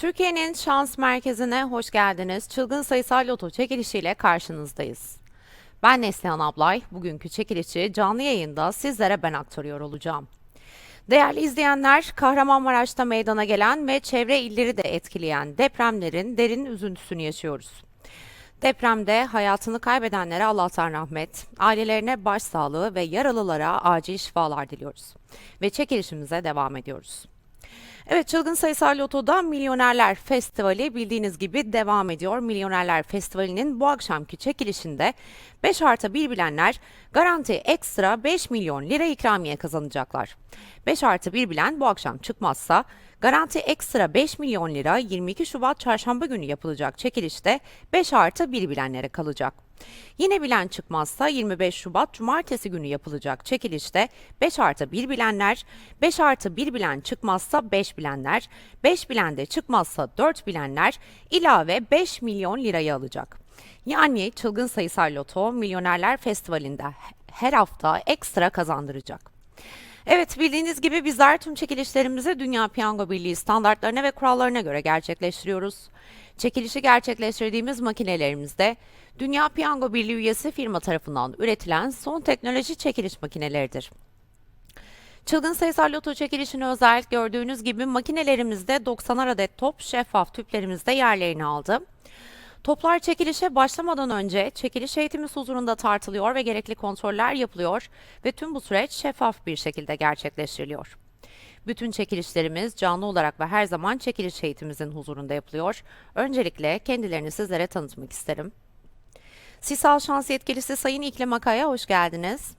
Türkiye'nin şans merkezine hoş geldiniz. Çılgın sayısal loto çekilişiyle karşınızdayız. Ben Neslihan Ablay. Bugünkü çekilişi canlı yayında sizlere ben aktarıyor olacağım. Değerli izleyenler, Kahramanmaraş'ta meydana gelen ve çevre illeri de etkileyen depremlerin derin üzüntüsünü yaşıyoruz. Depremde hayatını kaybedenlere Allah'tan rahmet, ailelerine başsağlığı ve yaralılara acil şifalar diliyoruz. Ve çekilişimize devam ediyoruz. Evet Çılgın Sayısal Loto'da Milyonerler Festivali bildiğiniz gibi devam ediyor. Milyonerler Festivali'nin bu akşamki çekilişinde 5 artı 1 bilenler garanti ekstra 5 milyon lira ikramiye kazanacaklar. 5 artı 1 bilen bu akşam çıkmazsa garanti ekstra 5 milyon lira 22 Şubat çarşamba günü yapılacak çekilişte 5 artı 1 bilenlere kalacak. Yine bilen çıkmazsa 25 Şubat Cumartesi günü yapılacak çekilişte 5 artı 1 bilenler, 5 artı 1 bilen çıkmazsa 5 bilenler, 5 bilen de çıkmazsa 4 bilenler ilave 5 milyon lirayı alacak. Yani çılgın sayısal loto Milyonerler Festivali'nde her hafta ekstra kazandıracak. Evet bildiğiniz gibi bizler tüm çekilişlerimizi Dünya Piyango Birliği standartlarına ve kurallarına göre gerçekleştiriyoruz. Çekilişi gerçekleştirdiğimiz makinelerimizde Dünya Piyango Birliği üyesi firma tarafından üretilen son teknoloji çekiliş makineleridir. Çılgın sayısal loto çekilişine özel gördüğünüz gibi makinelerimizde 90'ar adet top şeffaf tüplerimizde yerlerini aldı. Toplar çekilişe başlamadan önce çekiliş eğitimiz huzurunda tartılıyor ve gerekli kontroller yapılıyor ve tüm bu süreç şeffaf bir şekilde gerçekleştiriliyor. Bütün çekilişlerimiz canlı olarak ve her zaman çekiliş eğitimimizin huzurunda yapılıyor. Öncelikle kendilerini sizlere tanıtmak isterim. Sisal Şans Yetkilisi Sayın İklim Akay'a hoş geldiniz.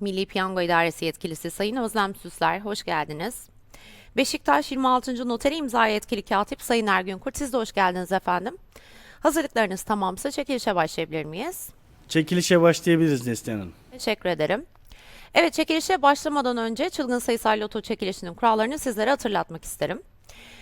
Milli Piyango İdaresi Yetkilisi Sayın Özlem Süsler, hoş geldiniz. Beşiktaş 26. Noteri imza yetkili katip Sayın Ergün Kurt, siz de hoş geldiniz efendim. Hazırlıklarınız tamamsa çekilişe başlayabilir miyiz? Çekilişe başlayabiliriz Neslihan Hanım. Teşekkür ederim. Evet çekilişe başlamadan önce çılgın sayısal loto çekilişinin kurallarını sizlere hatırlatmak isterim.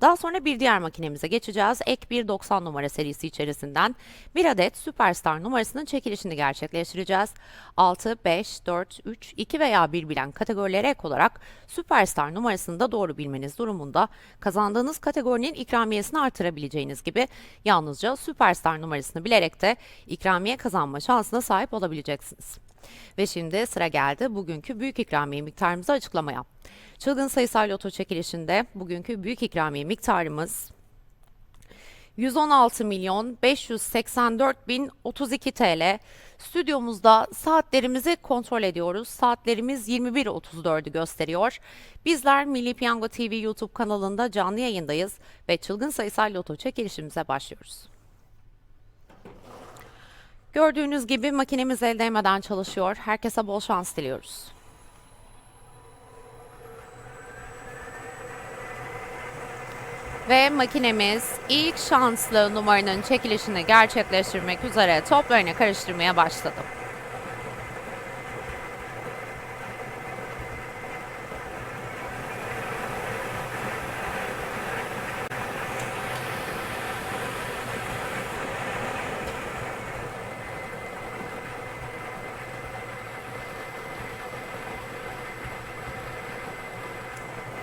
Daha sonra bir diğer makinemize geçeceğiz. Ek 190 numara serisi içerisinden bir adet Süperstar numarasının çekilişini gerçekleştireceğiz. 6, 5, 4, 3, 2 veya 1 bilen kategorilere ek olarak Süperstar numarasını da doğru bilmeniz durumunda kazandığınız kategorinin ikramiyesini artırabileceğiniz gibi yalnızca Süperstar numarasını bilerek de ikramiye kazanma şansına sahip olabileceksiniz. Ve şimdi sıra geldi bugünkü büyük ikramiye miktarımızı açıklamaya. Çılgın sayısal loto çekilişinde bugünkü büyük ikramiye miktarımız 116 milyon 584 bin 32 TL. Stüdyomuzda saatlerimizi kontrol ediyoruz. Saatlerimiz 21.34'ü gösteriyor. Bizler Milli Piyango TV YouTube kanalında canlı yayındayız ve çılgın sayısal loto çekilişimize başlıyoruz. Gördüğünüz gibi makinemiz el değmeden çalışıyor. Herkese bol şans diliyoruz. Ve makinemiz ilk şanslı numaranın çekilişini gerçekleştirmek üzere toplarını karıştırmaya başladı.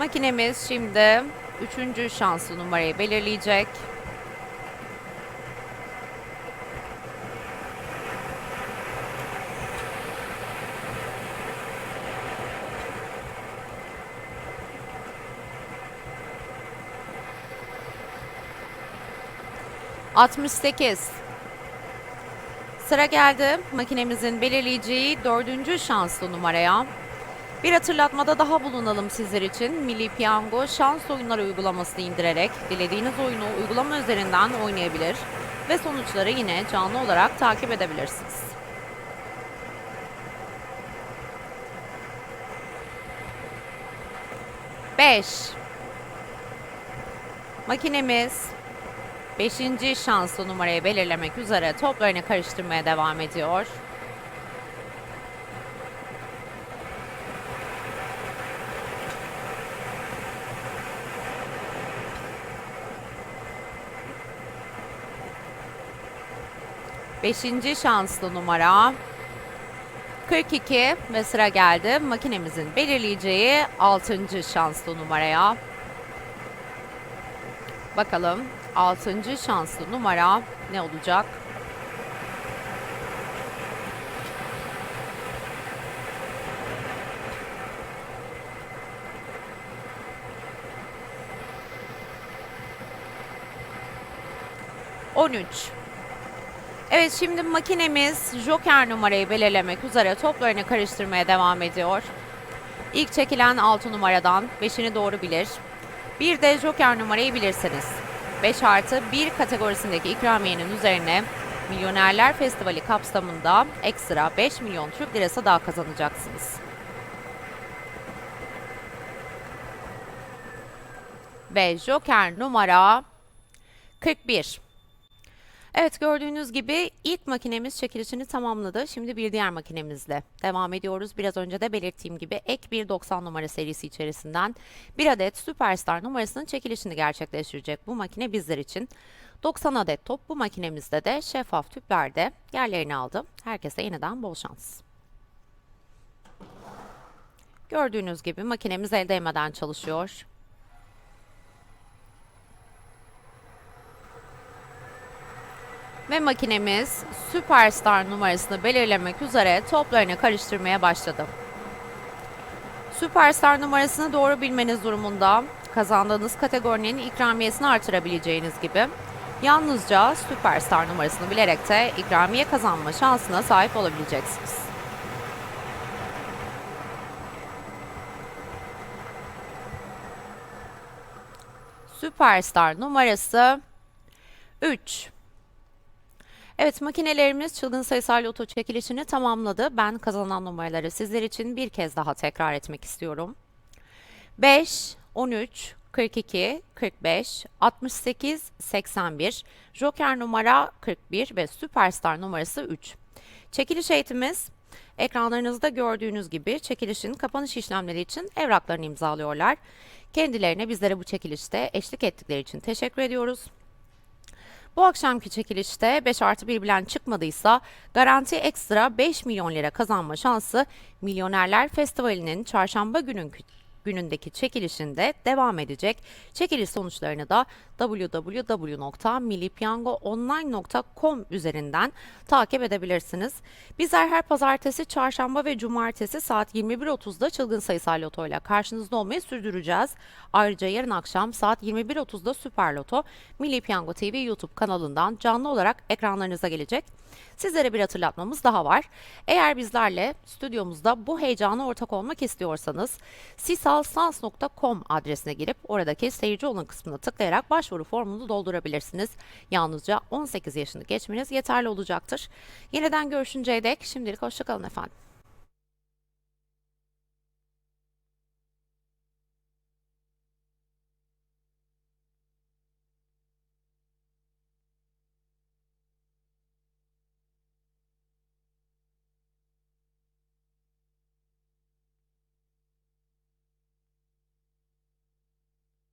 Makinemiz şimdi üçüncü şanslı numarayı belirleyecek. 68. Sıra geldi makinemizin belirleyeceği dördüncü şanslı numaraya. Bir hatırlatmada daha bulunalım sizler için. Milli Piyango şans oyunları uygulamasını indirerek dilediğiniz oyunu uygulama üzerinden oynayabilir ve sonuçları yine canlı olarak takip edebilirsiniz. Beş. Makinemiz 5. şanslı numarayı belirlemek üzere toplarını karıştırmaya devam ediyor. Beşinci şanslı numara 42 ve sıra geldi makinemizin belirleyeceği 6. şanslı numaraya. Bakalım 6. şanslı numara ne olacak? On üç. Evet şimdi makinemiz Joker numarayı belirlemek üzere toplarını karıştırmaya devam ediyor. İlk çekilen 6 numaradan 5'ini doğru bilir. Bir de Joker numarayı bilirseniz 5 artı 1 kategorisindeki ikramiyenin üzerine Milyonerler Festivali kapsamında ekstra 5 milyon Türk lirası daha kazanacaksınız. Ve Joker numara 41. Evet gördüğünüz gibi ilk makinemiz çekilişini tamamladı. Şimdi bir diğer makinemizle devam ediyoruz. Biraz önce de belirttiğim gibi ek bir 90 numara serisi içerisinden bir adet Superstar numarasının çekilişini gerçekleştirecek bu makine bizler için. 90 adet top bu makinemizde de şeffaf tüplerde yerlerini aldı. Herkese yeniden bol şans. Gördüğünüz gibi makinemiz el değmeden çalışıyor. Ve makinemiz Superstar numarasını belirlemek üzere toplarını karıştırmaya başladı. Superstar numarasını doğru bilmeniz durumunda kazandığınız kategorinin ikramiyesini artırabileceğiniz gibi yalnızca Superstar numarasını bilerek de ikramiye kazanma şansına sahip olabileceksiniz. Superstar numarası 3. Evet makinelerimiz çılgın sayısal loto çekilişini tamamladı. Ben kazanan numaraları sizler için bir kez daha tekrar etmek istiyorum. 5, 13, 42, 45, 68, 81, Joker numara 41 ve Süperstar numarası 3. Çekiliş eğitimimiz ekranlarınızda gördüğünüz gibi çekilişin kapanış işlemleri için evraklarını imzalıyorlar. Kendilerine bizlere bu çekilişte eşlik ettikleri için teşekkür ediyoruz. Bu akşamki çekilişte 5 artı 1 bilen çıkmadıysa garanti ekstra 5 milyon lira kazanma şansı Milyonerler Festivali'nin çarşamba günün günündeki çekilişinde devam edecek. Çekiliş sonuçlarını da www.millipiyangoonline.com üzerinden takip edebilirsiniz. Bizler her pazartesi, çarşamba ve cumartesi saat 21.30'da çılgın sayısal loto ile karşınızda olmayı sürdüreceğiz. Ayrıca yarın akşam saat 21.30'da Süper Loto Milli Piyango TV YouTube kanalından canlı olarak ekranlarınıza gelecek. Sizlere bir hatırlatmamız daha var. Eğer bizlerle stüdyomuzda bu heyecana ortak olmak istiyorsanız sisalsans.com adresine girip oradaki seyirci olun kısmına tıklayarak başvuru formunu doldurabilirsiniz. Yalnızca 18 yaşını geçmeniz yeterli olacaktır. Yeniden görüşünceye dek şimdilik hoşçakalın efendim.